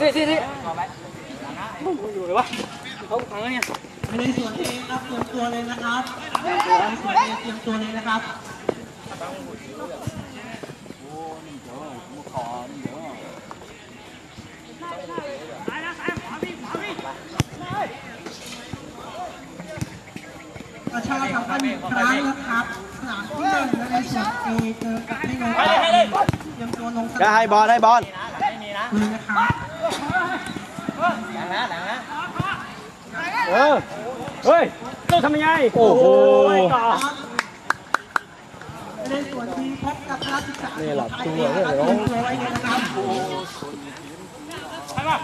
นี่นี่นี่มึงอยู่เลยวะเขาขังแล้วเนี่ยไม่ได้ส่วนเองครับเตรียมตัวเลยนะครับไม่ได้ส่วนเองเตรียมตัวเลยนะครับประชาสัมพันธ์อีกครั้งนะครับสนามที่หนึ่งในส่วนเอเจอกับที่โนนเตรียมตัวลงสนามให้บอลให้บอลเลยนะครับเออเฮ้ยต้องทำยังไงโอ้โหต่อในส่วนทีมพบกับนักศึกษานี่หลับตัวเลยเนาะตัวไว้เลยนะครับ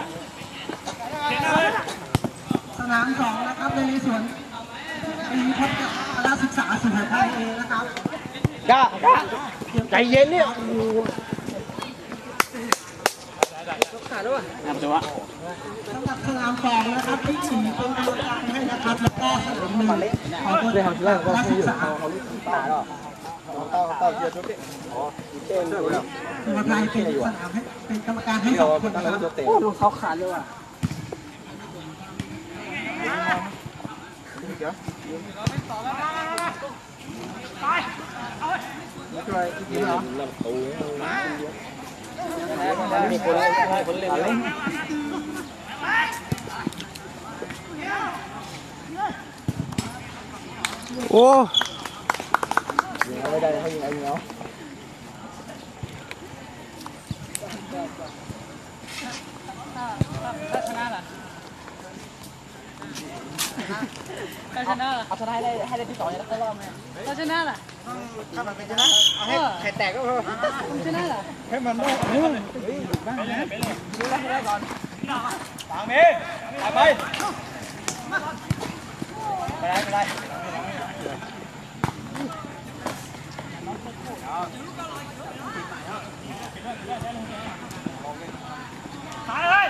สนามสองนะครับในส่วนทีมพบกับนักศึกษาสุโขทัยเองนะครับกล้าใจเย็นเนี่ย ขาด ด้วยนำจังหวะสำหรับสนามสองนะครับที่สี่เป็นกรรมการให้นะครับแล้วก็สนามหนึ่งขอตัวนักศึกษาสุโขทัยเป็นสนามให้เป็นกรรมการให้สองคนนะครับโอ้รองเท้าขาดเลยว่ะมีคนคนเล่นเลย โอ้ไม่ได้ให้ยิงไอ้เนาะถ้าชนะล่ะเอาชนะให้ได้ให้ได้ที่สองแล้วก็รอบไหมถ้าชนะล่ะ ถ้ามันเป็นชนะเอาให้ไข่แตกก็พอชนะล่ะให้มันได้เฮ้ยบ้างนะดูแลให้ได้ก่อนตามเมย์ไปไปไปไปไปขายเลย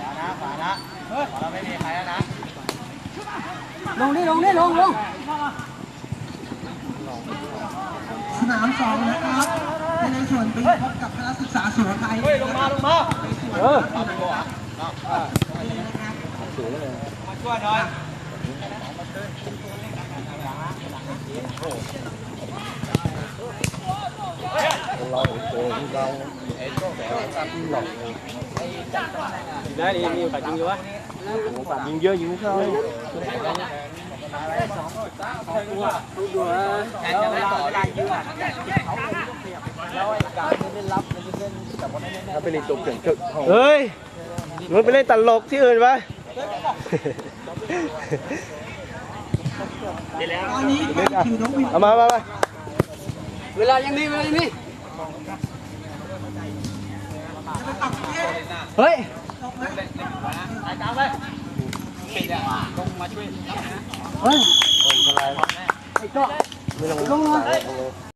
ขวานะขวานะขวาเราไม่มีใครแล้วนะ ลงดิลงดิลงลง สนามสองนะครับในส่วนเป็นพบกับคณะศึกษาสุโขทัยเฮ้ยลงมาลงมาเออมาช่วยหน่อยได้ดิมีโอกาสยิงเยอะวะโอกาสยิงเยอะยิงเข้า ดูนะแล้วเวลาเวลายิงอะแล้วไอ้การเล่นรับมันจะเล่นแบบว่าเล่นถ้าเป็นตกเกิดขึ้นเฮ้ยมึงไปเล่นตลกที่อื่นปตอนนี้คือน้องวินเอามามามาเวลายังมีเวลายังมีจะไปตัดเกมเฮ้ย ตกไหม ตามไป ลงมาช่วยเฮ้ย ไอ้ก็ลงมา